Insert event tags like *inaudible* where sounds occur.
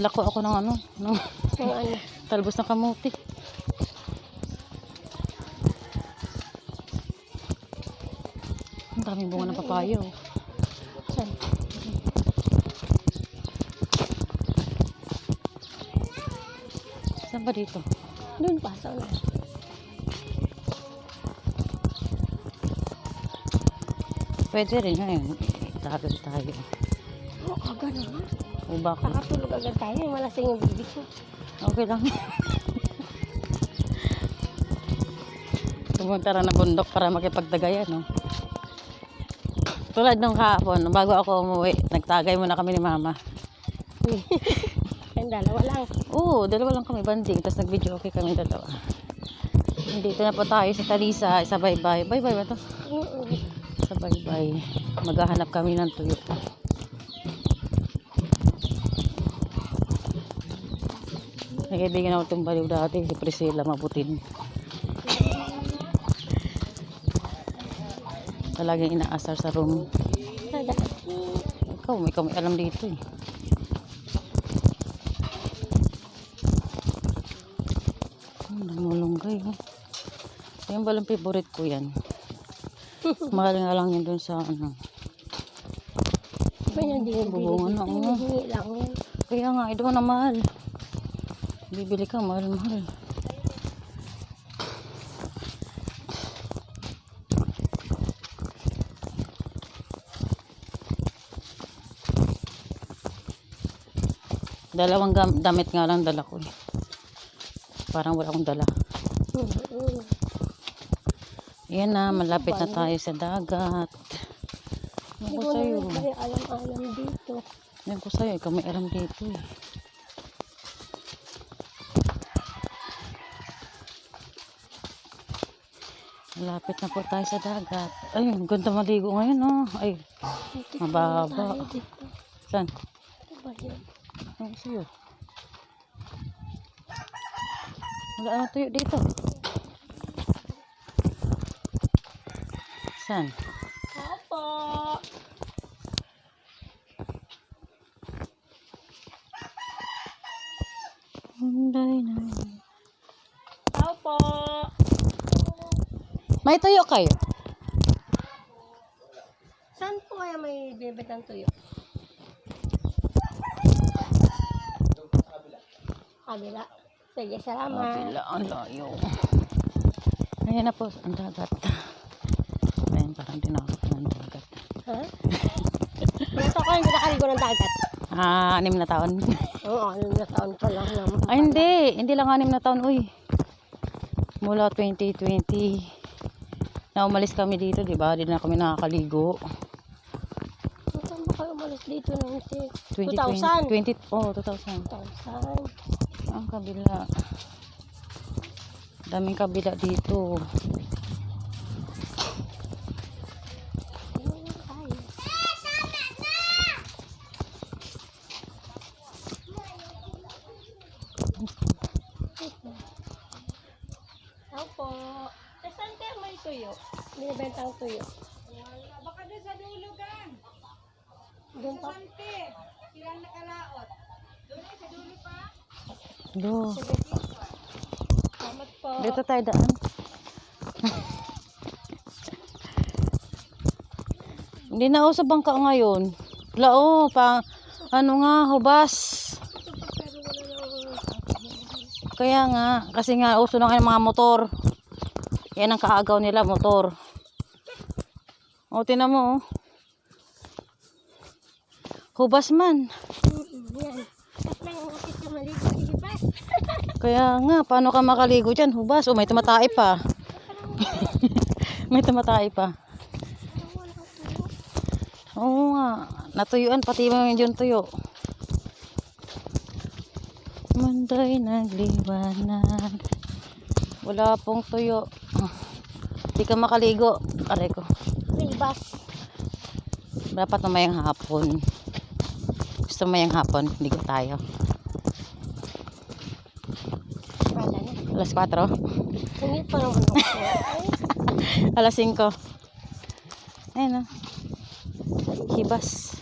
Lako ako ng ano, ng Yung ano. *laughs* talbos ng kamuti. Ang daming bunga ng papaya oh. Saan? Saan ba dito? Doon pa. Saan na? Pwede rin ngayon. Tagal tayo. Oh, agad naman. O baka. Nakatulog agad tayo. Malasing yung bibig ko. Okay lang. Pumunta na ng bundok para makipagdagayan, no? Tulad nung kahapon, bago ako umuwi, nagtagay muna kami ni mama. Ang *laughs* dalawa lang. Oo, dalawa lang kami banding, tapos nag-video okay kami dalawa. Dito na po tayo sa Talisa, sa bye-bye. Bye-bye ba to? Mm-mm. Sa bye-bye. Maghahanap kami ng tuyo. Kaibigan ako itong baliw dati, si Priscilla Mabutin. Talagang inaasar sa room. Agad. Ikaw, may alam dito eh. Hmm, namulunggay oh. Yan balang favorite ko yan. *laughs* Mahal nga lang yun dun sa ano. May hindi yung Bubungan na. Kaya nga, ito na mahal. Bibili ka, mahal-mahal. Dalawang damit nga lang dala ko eh. Parang wala akong dala. Yan na, malapit na tayo sa dagat. Yan ko sa'yo. alam-alam dito. Yan ko sa'yo, ikaw may alam dito eh. Malapit na po tayo sa dagat. Ay, ganda maligo ngayon oh. Ay, Mababa. saan? Ano sa'yo. Wala na tuyo dito. Saan? Opo. Hunday na. Opo. May tuyo kayo? Saan po kaya may bibitang tuyo? Kabila. Sige, salamat. Kabila, ang layo. Ayan na po, ang dagat. Ayan, parang dinakot ng dagat. Ha? Ito ko hindi nakaligo ng dagat. Ah, anim na taon. Oo, ano na taon pa lang. Ay, hindi. Hindi lang anim na taon, uy. Mula 2020. Na umalis kami dito, di ba? Hindi na kami nakakaligo. Saan ba kayo umalis dito nung si 2020. 2000? 20, oh, 2000. 2000. Ang kabila. Daming kabila dito. Tuyo? Binibentang tuyo. Baka doon sa dulugan. Doon pa. Sante. Silang nakalaot. Doon ay sa dulo pa. Do. Salamat po. Dito tayo daan. *laughs* Hindi na ako sa bangka ngayon. Lao, pa, ano nga, hubas. Kaya nga, kasi nga, uso na nga yung mga motor. Yan ang kaagaw nila, motor. O, tinan mo, oh. Hubas man. Kaya nga, paano ka makaligo dyan? Hubas, o may tumatay pa. *laughs* may tumatay pa. Oo nga, natuyuan pati mo yung tuyo. Mundo'y nagliwanag. Wala pong tuyo. Hindi ka makaligo. Aray ko. Ribas. Dapat mamayang hapon. Gusto mamayang hapon, ligo tayo. Alas 4. Sungit pa naman ako. *laughs* Alas 5. Ayun na. Hibas.